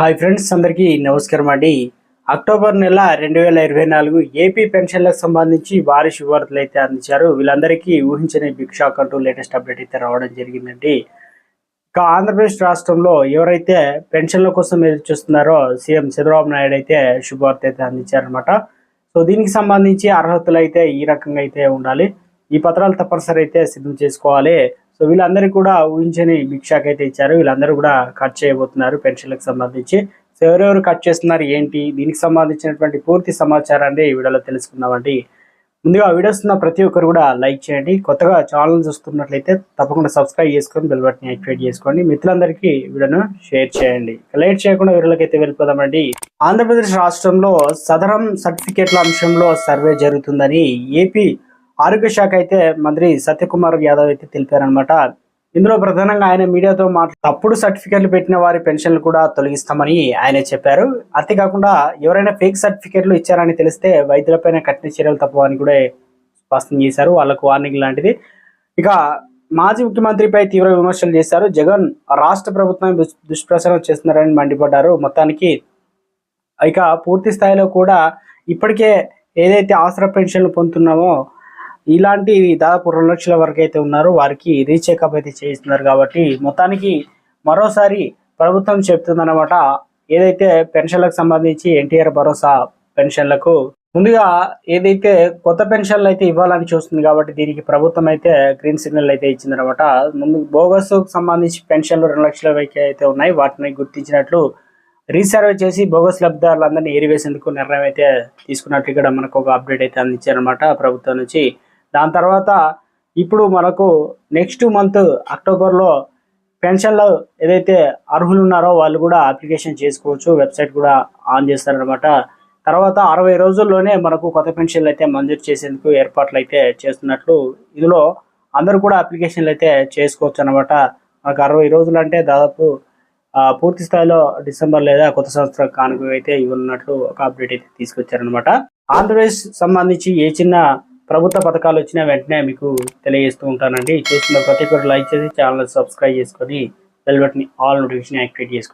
Hi friends అందరికీ నమస్కారం అండి. అక్టోబర్ నెల రెండు వేల ఇరవై నాలుగు ఏపీ పెన్షన్లకు సంబంధించి భారీ శుభార్తలు అయితే అందించారు. వీళ్ళందరికీ ఊహించని బిగ్ షాక్ అంటూ లేటెస్ట్ అప్డేట్ అయితే రావడం జరిగిందండి. ఇక ఆంధ్రప్రదేశ్ రాష్ట్రంలో ఎవరైతే పెన్షన్ల కోసం ఎదురు చూస్తున్నారో సీఎం చంద్రబాబు నాయుడు అయితే శుభవార్త అయితే అందించారనమాట సో దీనికి సంబంధించి అర్హతలు అయితే ఈ రకంగా అయితే ఉండాలి. ఈ పత్రాలు తప్పనిసరి అయితే సిద్ధం చేసుకోవాలి. సో వీళ్ళందరికీ కూడా ఊహించని బిగ్ అయితే ఇచ్చారు. వీళ్ళందరూ కూడా కట్ చేయబోతున్నారు పెన్షన్లకు సంబంధించి. సో ఎవరెవరు కట్ చేస్తున్నారు ఏంటి? దీనికి సంబంధించినటువంటి పూర్తి సమాచారాన్ని ఈ వీడియోలో తెలుసుకుందామండి ముందుగా వీడియోస్ ఉన్న ప్రతి ఒక్కరు కూడా లైక్ చేయండి. కొత్తగా ఛానల్ చూస్తున్నట్లయితే తప్పకుండా సబ్స్క్రైబ్ చేసుకొని బెల్ బటన్ యాక్టివేట్ చేసుకోండి. మిత్రులందరికీ వీడియోను షేర్ చేయండి. లేట్ చేయకుండా వీడియోలోకి అయితే వెళ్ళిపోదామండి. ఆంధ్రప్రదేశ్ రాష్ట్రంలో సదరం సర్టిఫికేట్ల అంశంలో సర్వే జరుగుతుందని ఏపీ ఆరోగ్య శాఖ అయితే మంత్రి సత్యకుమార్ యాదవ్ అయితే తెలిపారనమాట ఇందులో ప్రధానంగా ఆయన మీడియాతో మాట్లా తప్పుడు సర్టిఫికెట్లు పెట్టిన వారి పెన్షన్లు కూడా తొలగిస్తామని ఆయన చెప్పారు. అంతేకాకుండా ఎవరైనా ఫేక్ సర్టిఫికెట్లు ఇచ్చారని తెలిస్తే వైద్యులపైన కఠిన చర్యలు తప్పవని కూడా స్పష్టం చేశారు. వాళ్ళకు వార్నింగ్ లాంటిది. ఇక మాజీ ముఖ్యమంత్రిపై తీవ్ర విమర్శలు చేశారు. జగన్ రాష్ట్ర ప్రభుత్వం దుష్ప్రచారం చేస్తున్నారని మండిపడ్డారు. మొత్తానికి ఇక పూర్తి స్థాయిలో కూడా ఇప్పటికే ఏదైతే ఆసరా పెన్షన్లు పొందుతున్నామో ఇలాంటి దాదాపు రెండు లక్షల వరకు అయితే ఉన్నారు. వారికి రీచెకప్ అయితే చేయిస్తున్నారు కాబట్టి మొత్తానికి మరోసారి ప్రభుత్వం చెప్తుందన్నమాట. ఏదైతే పెన్షన్లకు సంబంధించి ఎన్టీఆర్ భరోసా పెన్షన్లకు ముందుగా ఏదైతే కొత్త పెన్షన్లు అయితే ఇవ్వాలని చూస్తుంది కాబట్టి దీనికి ప్రభుత్వం అయితే గ్రీన్ సిగ్నల్ అయితే ఇచ్చిందనమాట ముందు బోగస్ సంబంధించి పెన్షన్లు రెండు లక్షల వరకు అయితే ఉన్నాయి. వాటిని గుర్తించినట్లు రీసర్వే చేసి బోగస్ లబ్ధిదారులందరినీ ఏరివేసేందుకు నిర్ణయం అయితే తీసుకున్నట్లు ఇక్కడ మనకు ఒక అప్డేట్ అయితే అందించారనమాట ప్రభుత్వం నుంచి. దాని తర్వాత ఇప్పుడు మనకు నెక్స్ట్ మంత్ అక్టోబర్లో పెన్షన్లు ఏదైతే అర్హులు ఉన్నారో వాళ్ళు కూడా అప్లికేషన్ చేసుకోవచ్చు వెబ్సైట్ కూడా ఆన్ చేస్తారనమాట తర్వాత అరవై రోజుల్లోనే మనకు కొత్త పెన్షన్లు అయితే మంజూరు చేసేందుకు ఏర్పాట్లు అయితే చేస్తున్నట్లు ఇందులో అందరూ కూడా అప్లికేషన్లు అయితే చేసుకోవచ్చు అనమాట మనకు అరవై రోజులు అంటే దాదాపు పూర్తి స్థాయిలో డిసెంబర్ లేదా కొత్త సంవత్సరం కానుక అయితే ఇవ్వనున్నట్లు ఒక అప్డేట్ అయితే తీసుకొచ్చారనమాట ఆంధ్రప్రదేశ్ సంబంధించి ఏ చిన్న ప్రభుత్వ పథకాలు వచ్చినా వెంటనే మీకు తెలియజేస్తూ ఉంటానండి. చూస్తున్న ప్రతి ఒక్కరు లైక్ చేసి ఛానల్ సబ్స్క్రైబ్ చేసుకొని bell button all notification activate చేసుకోండి.